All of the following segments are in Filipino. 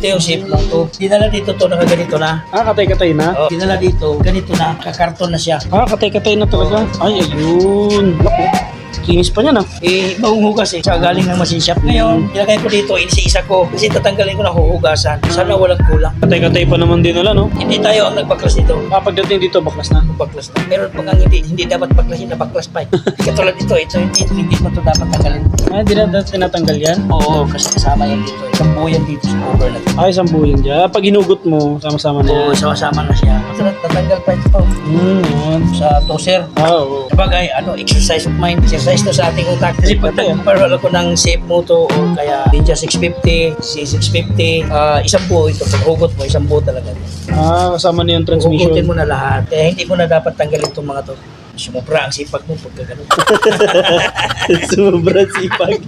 Ito yung shape mo to. Dinala dito to, nakaganito na. Ah, katay-katay na? Oh, dinala dito, ganito na, kakarton na siya. Ah, katay-katay na talaga. Ay, ayun. Naku, kinis pa niya na. Eh, mahuhugas eh. Sa galing ng machine shop. Ngayon, ilagay ko dito, inisa-isa ko. Kasi tatanggalin ko na huhugasan. Sana walang kulang. Katay-katay pa naman din nila, no? Hindi tayo ang nagpaklas dito. Ah, pagdating dito, baklas na. Baklas na. Meron pa nga hindi, hindi dapat baklasin na baklas pa eh. Katulad ito, ito, hindi, hindi mo ito dapat tanggalin. Ah, di na dati tinatanggal yan? Oo, kasi kasama yan dito. Isang buo yan dito sa ito. Ay, isang buhin dyan. Pag hinugot mo, sama-sama na Oo, yan. sama-sama na siya. Masarap, tatanggal pa ito. Yan. Sa toaster. Ah, oo. Sabagay, ano, exercise of mind. Exercise to sa ating utak. Kasi pag nag-parol ako ng shape mo to, o kaya Ninja 650, C650, ah, isang buo ito. Pag hugot mo, isang buo talaga. Ah, kasama na yung Hugutin transmission. mo na lahat. Kaya hindi mo na dapat tanggalin itong mga to. Sumubra ang sipag mo pagka ganun. Sumobra sipag.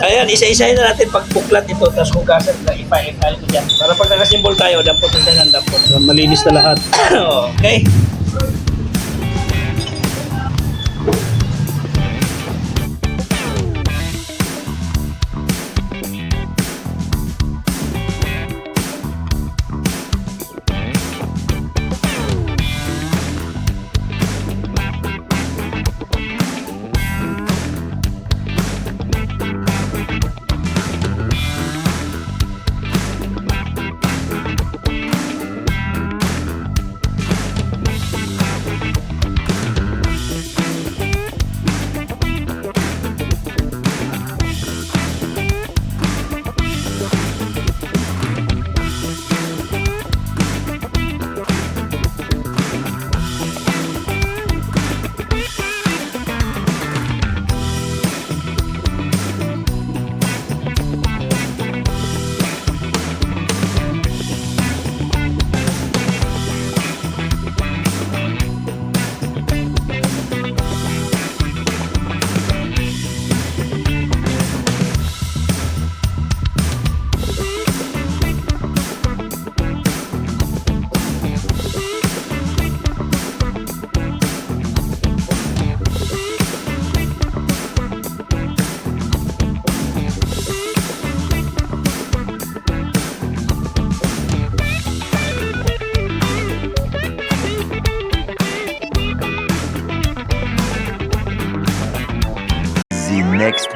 Ayan, isa-isahin na natin pag buklat ito, tapos hugasan na ipa-file ko dyan. Para pag nakasimbol tayo, dampot na ng dampot. Malinis na lahat. okay?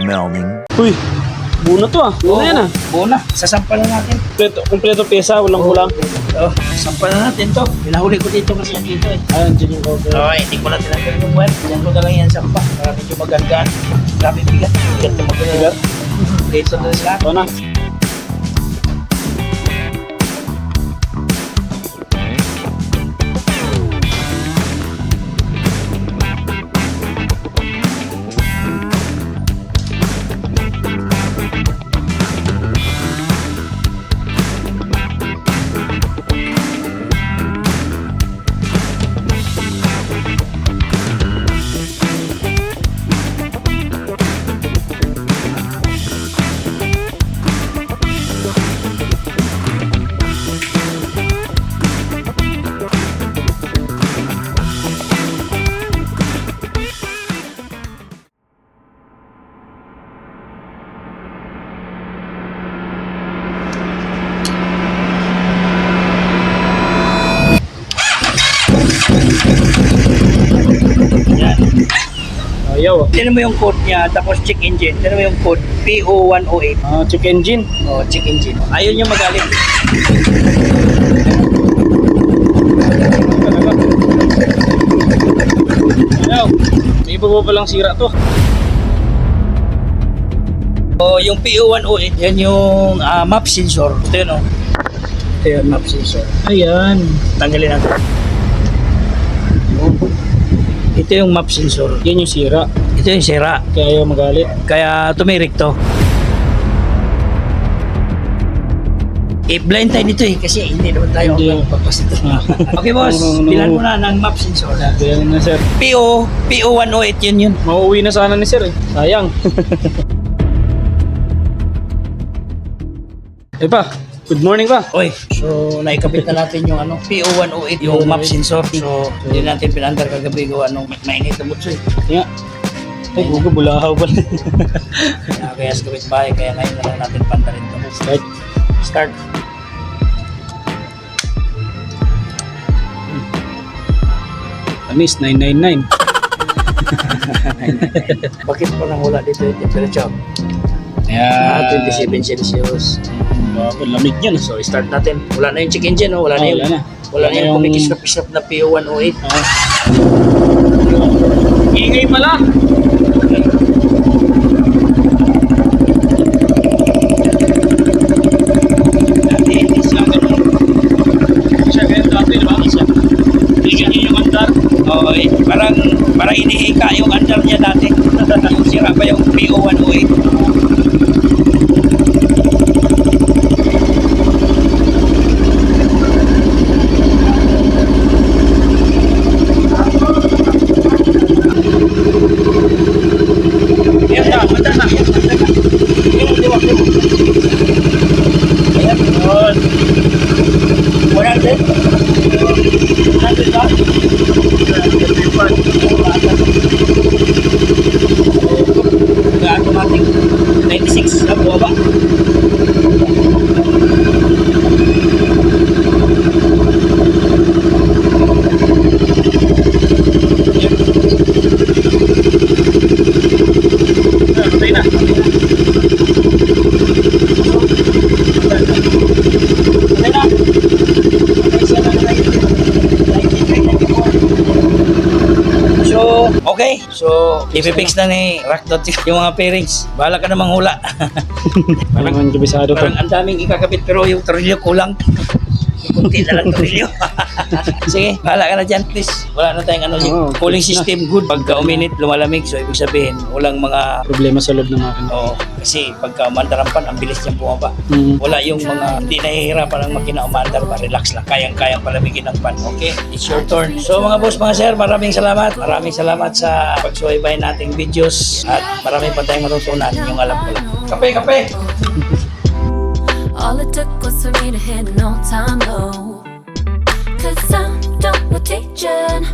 Morning. Uy, buo na to ah. Buo na yan ah. Oo na, sasampa na natin. Kompleto, kompleto pyesa, walang kulang. Oh, sampa na natin to. Pinahuli ko dito kasi yan dito eh. Ah, andyan yung cover. Okay, hindi ko na tinanggal yung wire. Diyan ko na lang yan sampa. Para medyo magangaan. Grabe bigat. Bigat na magangaan. Bigat? Dito na siya. Ito na. Ayaw. Tinan mo yung code niya, tapos check engine. Tinan mo yung code, PO108. Ah, check engine. Oh, check engine. Ayun yung magaling. Ayaw. May iba pa palang sira to. Oh, yung PO108, yan yung ah, map sensor. Ito yun, oh. Ito yung map sensor. Ayan. Tanggalin natin. Ito yung map sensor. Yan yung sira. Ito yung sira. Kaya ayaw magalit. Kaya tumirik to. Eh, blind tayo dito eh, kasi hindi naman tayo Hindi. ang pagpas dito. okay boss, No, no, no. bilan mo na ng map sensor. Ayan na sir. PO, PO108 yun yun. Mauuwi na sana ni sir eh. Sayang. eh pa, Good morning ba? Oy, so naikabit na natin yung ano, PO108, yung map sensor. So, hindi natin pinandar kagabi gawa nung ano, mainit ang mutsoy. Kaya, eh. ay, gugo, bulahaw pala. kaya, kaya oh, sa kapit bahay, kaya ngayon na lang natin pandarin ito. Start. Start. Hmm. Tamis, 999. Bakit pa nang wala dito yung temperature? Ayan. Ah, 27 Celsius. Bago, lamig yan. So, start natin. Wala na yung chicken dyan, no? Wala na Ah, yung, wala na. wala na yung yung- kumikisap-kisap na PO108. Ah. Ingay pala. Siya ganun dati, di ba? Siya. Ganyan yung andar. Oo, eh, parang, parang inihika yung under niya dati. yung sira pa yung PO108. Yan na, manda na. Yung diwak mo. Ayan, Yun. 100. 100 ba? Nag-automatic 96 na buwa ba? Patay na. Patay na. Patay siya na 93, 94. So, okay. So, ipipix na ni Rockdot yung mga pairings. Bahala ka namang hula. Parang naman kabisado to. Parang ang daming ikakabit pero yung tornilyo kulang. Kunti na lang tornilyo. Sige, bahala ka na dyan please. Wala na tayong ano, Oo, cooling system good. Pagka uminit, lumalamig. So, ibig sabihin, walang mga... Problema sa loob ng makina. Oo, kasi pagka umandarampan, ang bilis niyang bumaba. Mm. Wala yung mga hindi nahihirapan ang makina umandar pa. Relax lang. Kayang-kayang palamigin ng pan. Okay? It's your turn. So mga boss, mga sir, maraming salamat. Maraming salamat sa pagsubaybay nating videos. At marami pa tayong matutunan yung alam ko lang. Kape, kape! All it took was for me to hit an all time low. Cause I'm done with teaching.